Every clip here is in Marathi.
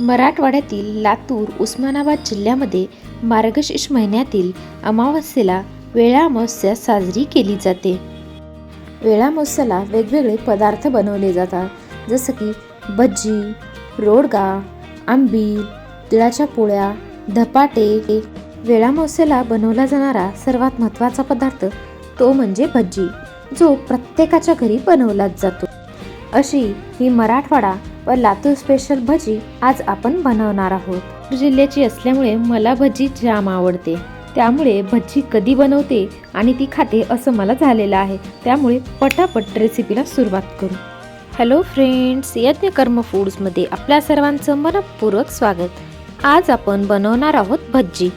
मराठवाड्यातील लातूर उस्मानाबाद जिल्ह्यामध्ये मार्गशीर्ष महिन्यातील अमावस्येला वेळा अमावस्या साजरी केली जाते. वेळा अमावस्याला वेगवेगळे पदार्थ बनवले जातात जसं की भजी रोडगा आंबील तिळाच्या पोळ्या धपाटे. वेळा अमावस्येला बनवला जाणारा सर्वात महत्त्वाचा पदार्थ तो म्हणजे भजी जो प्रत्येकाच्या घरी बनवलाच जातो. अशी ही मराठवाडा व लातूर स्पेशल भजी आज आपण बनवणार आहोत. जिल्ह्याची असल्यामुळे मला भजी जाम आवडते. त्यामुळे भजी कधी बनवते आणि ती खाते असं मला झालेलं आहे. त्यामुळे पटापट रेसिपीला सुरुवात करू. हॅलो फ्रेंड्स यज्ञ कर्म फूड्समध्ये आपल्या सर्वांचं मनपूर्वक स्वागत. आज आपण बनवणार आहोत भजी.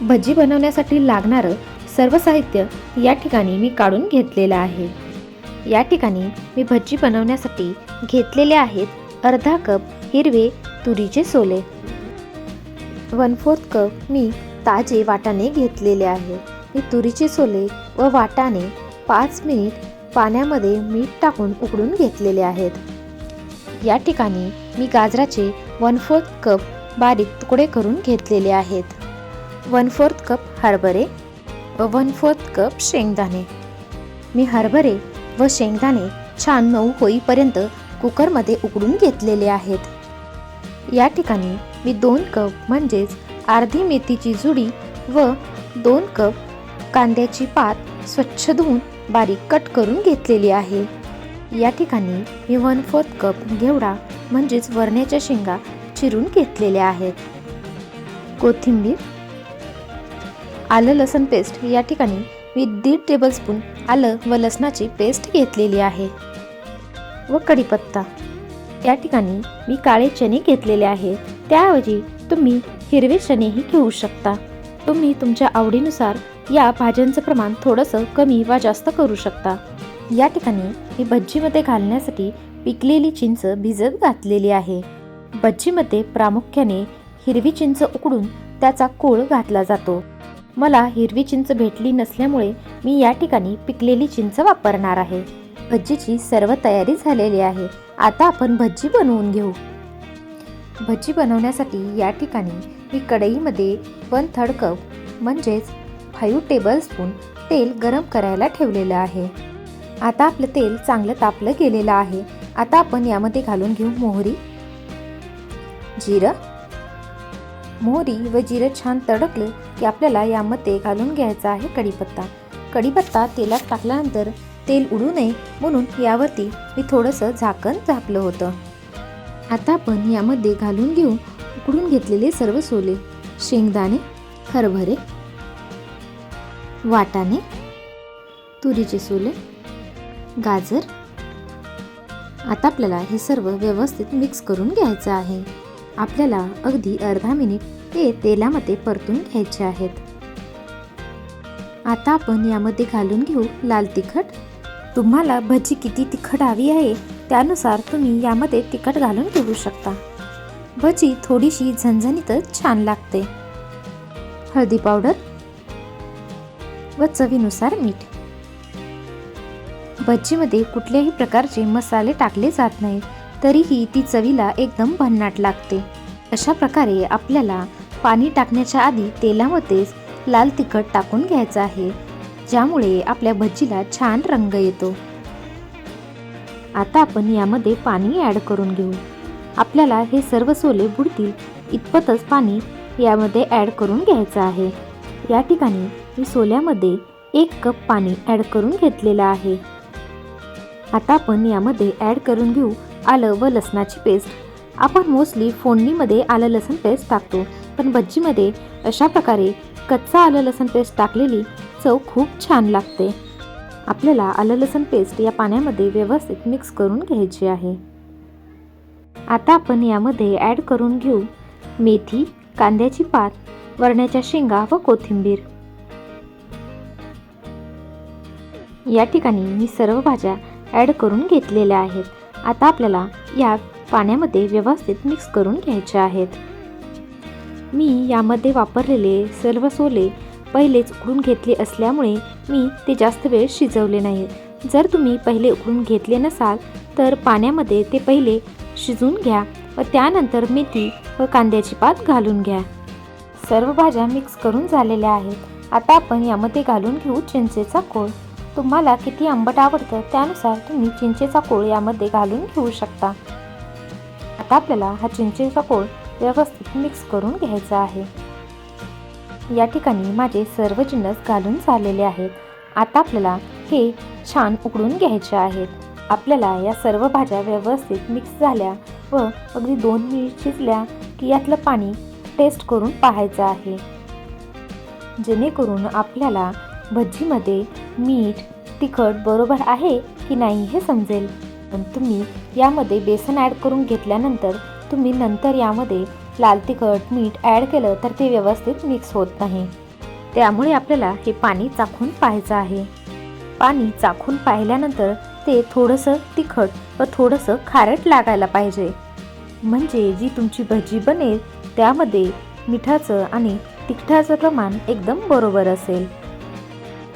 भजी बनवण्यासाठी लागणारं सर्व साहित्य या ठिकाणी मी काढून घेतलेलं आहे. या ठिकाणी मी भजी बनवण्यासाठी घेतलेले आहेत अर्धा कप हिरवे तुरीचे सोले. वन फोर्थ कप मी ताजे वाटाणे घेतलेले आहे. मी तुरीचे सोले व वाटाणे पाच मिनिट पाण्यामध्ये मीठ टाकून उकडून घेतलेले आहेत. या ठिकाणी मी गाजराचे वन फोर्थ कप बारीक तुकडे करून घेतलेले आहेत. वन फोर्थ कप हरभरे व वन फोर्थ कप शेंगदाणे. मी हरभरे व शेंगदाणे छान मऊ होईपर्यंत कुकरमध्ये उकडून घेतलेले आहेत. या ठिकाणी मी दोन कप म्हणजेच अर्धी मेथीची जुडी व दोन कप कांद्याची पात स्वच्छ धुवून बारीक कट करून घेतलेली आहे. या ठिकाणी मी वन फोर्थ कप घेवडा म्हणजेच वरण्याच्या शेंगा चिरून घेतलेल्या आहेत. कोथिंबीर आलं लसण पेस्ट या ठिकाणी मी दीड टेबलस्पून आलं व लसणाची पेस्ट घेतलेली आहे. व कढीपत्ता. या ठिकाणी मी काळे चणे घेतलेले आहे त्याऐवजी तुम्ही हिरवे चणेही घेऊ शकता. तुम्ही तुमच्या आवडीनुसार या भाज्यांचं प्रमाण थोडंसं कमी वा जास्त करू शकता. या ठिकाणी मी भज्जीमध्ये घालण्यासाठी पिकलेली चिंच भिजत घातलेली आहे. भज्जीमध्ये प्रामुख्याने हिरवी चिंच उकडून त्याचा कोळ घातला जातो. मला हिरवी चिंच भेटली नसल्यामुळे मी या ठिकाणी पिकलेली चिंच वापरणार आहे. भज्जीची सर्व तयारी झालेली आहे. आता आपण भज्जी बनवून घेऊ. भज्जी बनवण्यासाठी या ठिकाणी मी कढईमध्ये वन थर्ड कप म्हणजेच फाईव्ह टेबलस्पून तेल गरम करायला ठेवलेलं आहे. आता आपलं तेल चांगलं तापलं गेलेलं आहे. आता आपण यामध्ये घालून घेऊ मोहरी जिरं मोहरी व जिरं छान तडकलं की आपल्याला यामध्ये घालून घ्यायचा आहे कढीपत्ता. कढीपत्ता तेलात टाकल्यानंतर तेल उडू नये म्हणून यावरती मी थोडंसं झाकण झाकलं होतं. आता आपण यामध्ये घालून घेऊ. उकडून घेतलेले सर्व सोले शेंगदाणे हरभरे वाटाणे तुरीचे सोले गाजर. आता आपल्याला हे सर्व व्यवस्थित मिक्स करून घ्यायचं आहे. आपल्याला अगदी अर्धा मिनिट ते तेलामध्ये परतून घ्यायचे आहेत. आता आपण यामध्ये घालून घेऊ लाल तिखट. तुम्हाला भजी किती तिखट हवी आहे त्यानुसार तुम्ही यामध्ये तिखट घालून घेऊ शकता. भजी थोडीशी झणझणीतच छान लागते. हळदी पावडर व चवीनुसार मीठ. भजीमध्ये कुठल्याही प्रकारचे मसाले टाकले जात नाही तरीही ती चवीला एकदम भन्नाट लागते. अशा प्रकारे आपल्याला पाणी टाकण्याच्या आधी तेलामध्येच लाल तिखट टाकून घ्यायचं आहे ज्यामुळे आपल्या भज्जीला छान रंग येतो. आता आपण यामध्ये पाणी ॲड करून घेऊ. आपल्याला हे सर्व सोले बुडतील इतपतच पाणी यामध्ये ॲड करून घ्यायचं आहे. या ठिकाणी मी सोल्यामध्ये एक कप पाणी ॲड करून घेतलेलं आहे. आता आपण यामध्ये ॲड करून घेऊ आलं व लसणाची पेस्ट आपण मोस्टली फोडणीमध्ये आलं लसण पेस्ट टाकतो. पण भज्जीमध्ये अशा प्रकारे कच्चा आलं लसण पेस्ट टाकलेली चव खूप छान लागते. आपल्याला आलं लसण पेस्ट या पाण्यामध्ये व्यवस्थित मिक्स करून घ्यायची आहे. आता आपण यामध्ये ॲड करून घेऊ मेथी कांद्याची पात वरण्याच्या शेंगा व कोथिंबीर. या ठिकाणी मी सर्व भाज्या ॲड करून घेतलेल्या आहेत. आता आपल्याला या पाण्यामध्ये व्यवस्थित मिक्स करून घ्यायचे आहेत. मी यामध्ये वापरलेले सर्व सोले पहिलेच उकडून घेतले असल्यामुळे मी ते जास्त वेळ शिजवले नाही. जर तुम्ही पहिले उकडून घेतले नसाल तर पाण्यामध्ये ते पहिले शिजून घ्या व त्यानंतर मेथी व कांद्याची पात घालून घ्या. सर्व भाज्या मिक्स करून झालेल्या आहेत. आता आपण यामध्ये घालून घेऊ चिंचेचा कोळ. तुम्हाला किती आंबट आवडतं त्यानुसार तुम्ही चिंचेचा कोळ यामध्ये घालून घेऊ शकता. आता आपल्याला हा चिंचेचा कोळ व्यवस्थित मिक्स करून घ्यायचा आहे. या ठिकाणी माझे सर्व जिन्नस घालून झालेले आहेत. आता आपल्याला हे छान उकडून घ्यायचे आहेत. आपल्याला या सर्व भाज्या व्यवस्थित मिक्स झाल्या व अगदी दोन मिनिट शिजल्या की यातलं पाणी टेस्ट करून पाहायचं आहे. जेणेकरून आपल्याला भज्जीमध्ये मीठ तिखट बरोबर आहे की नाही हे समजेल. पण तुम्ही यामध्ये बेसन ॲड करून घेतल्यानंतर तुम्ही नंतर यामध्ये लाल तिखट मीठ ॲड केलं तर ते व्यवस्थित मिक्स होत नाही. त्यामुळे आपल्याला हे पाणी चाखून पाहायचं आहे. पाणी चाखून पाहिल्यानंतर ते थोडंसं तिखट व थोडंसं खारट लागायला पाहिजे. म्हणजे जी तुमची भजी बनेल त्यामध्ये मिठाचं आणि तिखटाचं प्रमाण एकदम बरोबर असेल.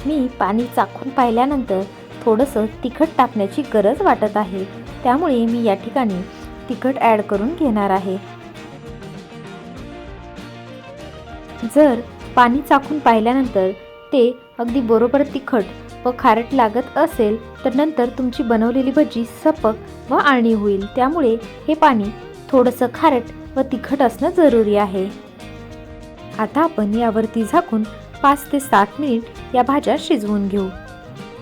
मी पाणी चाखून पाहिल्यानंतर थोडंसं तिखट टाकण्याची गरज वाटत आहे. त्यामुळे मी या ठिकाणी तिखट ॲड करून घेणार आहे. जर पाणी चाखून पाहिल्यानंतर ते अगदी बरोबर तिखट व खारट लागत असेल तर नंतर तुमची बनवलेली भजी सपक व आळणी होईल. त्यामुळे हे पाणी थोडंसं खारट व तिखट असणं जरुरी आहे. आता आपण यावरती झाकून पाच ते सात मिनिट या भाज्या शिजवून घेऊ.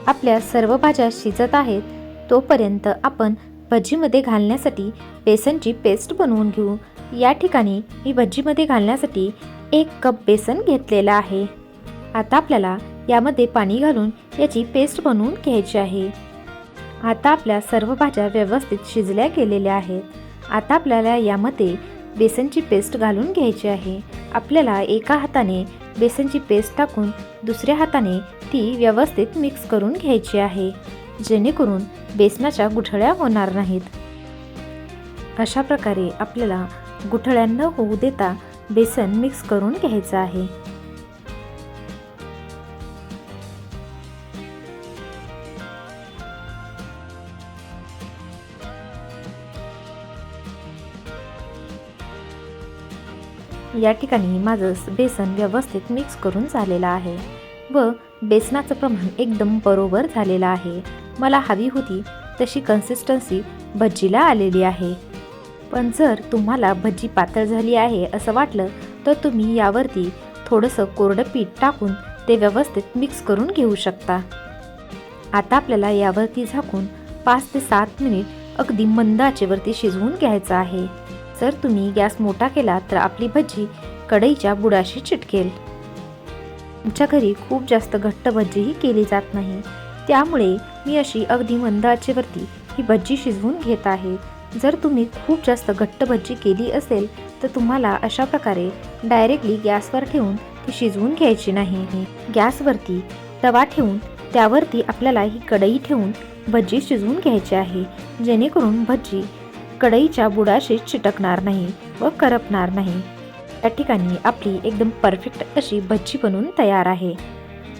आपल्या सर्व भाज्या शिजत आहेत तोपर्यंत आपण भजीमध्ये घालण्यासाठी बेसनची पेस्ट बनवून घेऊ. या ठिकाणी मी भजीमध्ये घालण्यासाठी एक कप बेसन घेतलेलं आहे. आता आपल्याला यामध्ये पाणी घालून याची पेस्ट बनवून घ्यायची आहे. आता आपल्या सर्व भाज्या व्यवस्थित शिजल्या गेलेल्या आहेत. आता आपल्याला यामध्ये बेसनची पेस्ट घालून घ्यायची आहे. आपल्याला एका हाताने बेसनची पेस्ट टाकून दुसऱ्या हाताने ती व्यवस्थित मिक्स करून घ्यायची आहे जेणेकरून बेसनाच्या गुठळ्या होणार नाहीत. अशा प्रकारे आपल्याला गुठळ्या न होऊ देता बेसन मिक्स करून घ्यायचं आहे. या ठिकाणी माझं बेसन व्यवस्थित मिक्स करून झालेलं आहे व बेसनाचं प्रमाण एकदम बरोबर झालेलं आहे. मला हवी होती तशी कन्सिस्टन्सी भज्जीला आलेली आहे. पण जर तुम्हाला भज्जी पातळ झाली आहे असं वाटलं तर तुम्ही यावरती थोडंसं कोरडं पीठ टाकून ते व्यवस्थित मिक्स करून घेऊ शकता. आता आपल्याला यावरती झाकून पाच ते सात मिनिट अगदी मंद आचेवरती शिजवून घ्यायचं आहे. जर तुम्ही गॅस मोठा केला तर आपली भजी कढईच्या बुडाशी चिटकेल. आमच्या घरी खूप जास्त घट्ट भजीही केली जात नाही. त्यामुळे मी अशी अगदी मंद आचेवरती ही भजी शिजवून घेत आहे. जर तुम्ही खूप जास्त घट्ट भजी केली असेल तर तुम्हाला अशा प्रकारे डायरेक्टली गॅसवर ठेवून ती शिजवून घ्यायची नाही. गॅसवरती तवा ठेवून त्यावरती आपल्याला ही कढई ठेवून भजी शिजवून घ्यायची आहे. जेणेकरून भजी कढईच्या बुडाशी चिटकणार नाही व करपणार नाही. त्या ठिकाणी आपली एकदम परफेक्ट अशी भज्जी बनून तयार आहे.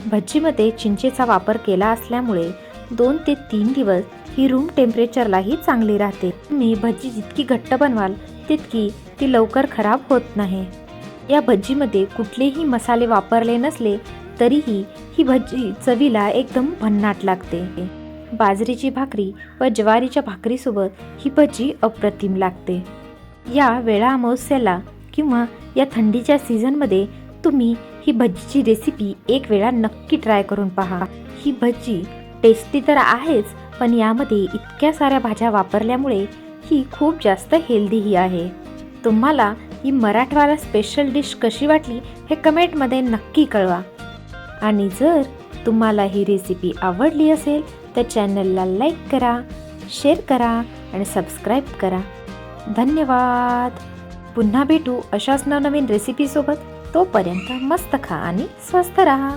भज्जीमध्ये चिंचेचा वापर केला असल्यामुळे दोन ते तीन दिवस ही रूम टेम्परेचरलाही चांगली राहते. तुम्ही भज्जी जितकी घट्ट बनवाल तितकी ती लवकर खराब होत नाही. या भज्जीमध्ये कुठलेही मसाले वापरले नसले तरीही ही भज्जी चवीला एकदम भन्नाट लागते. बाजरीची भाकरी व ज्वारीच्या भाकरीसोबत ही भजी अप्रतिम लागते. या वेळा अमावस्याला किंवा या थंडीच्या सीझनमध्ये तुम्ही ही भजीची रेसिपी एक वेळा नक्की ट्राय करून पहा. ही भजी टेस्टी तर आहेच पण यामध्ये इतक्या साऱ्या भाज्या वापरल्यामुळे ही खूप जास्त हेल्दीही आहे. तुम्हाला ही मराठवाडा स्पेशल डिश कशी वाटली हे कमेंटमध्ये नक्की कळवा. आणि जर तुम्हाला ही रेसिपी आवडली असेल तर चॅनलला लाईक करा शेअर करा आणि सबस्क्राईब करा. धन्यवाद. पुन्हा भेटू अशाच नवनवीन रेसिपीसोबत तोपर्यंत मस्त खा आणि स्वस्थ राहा.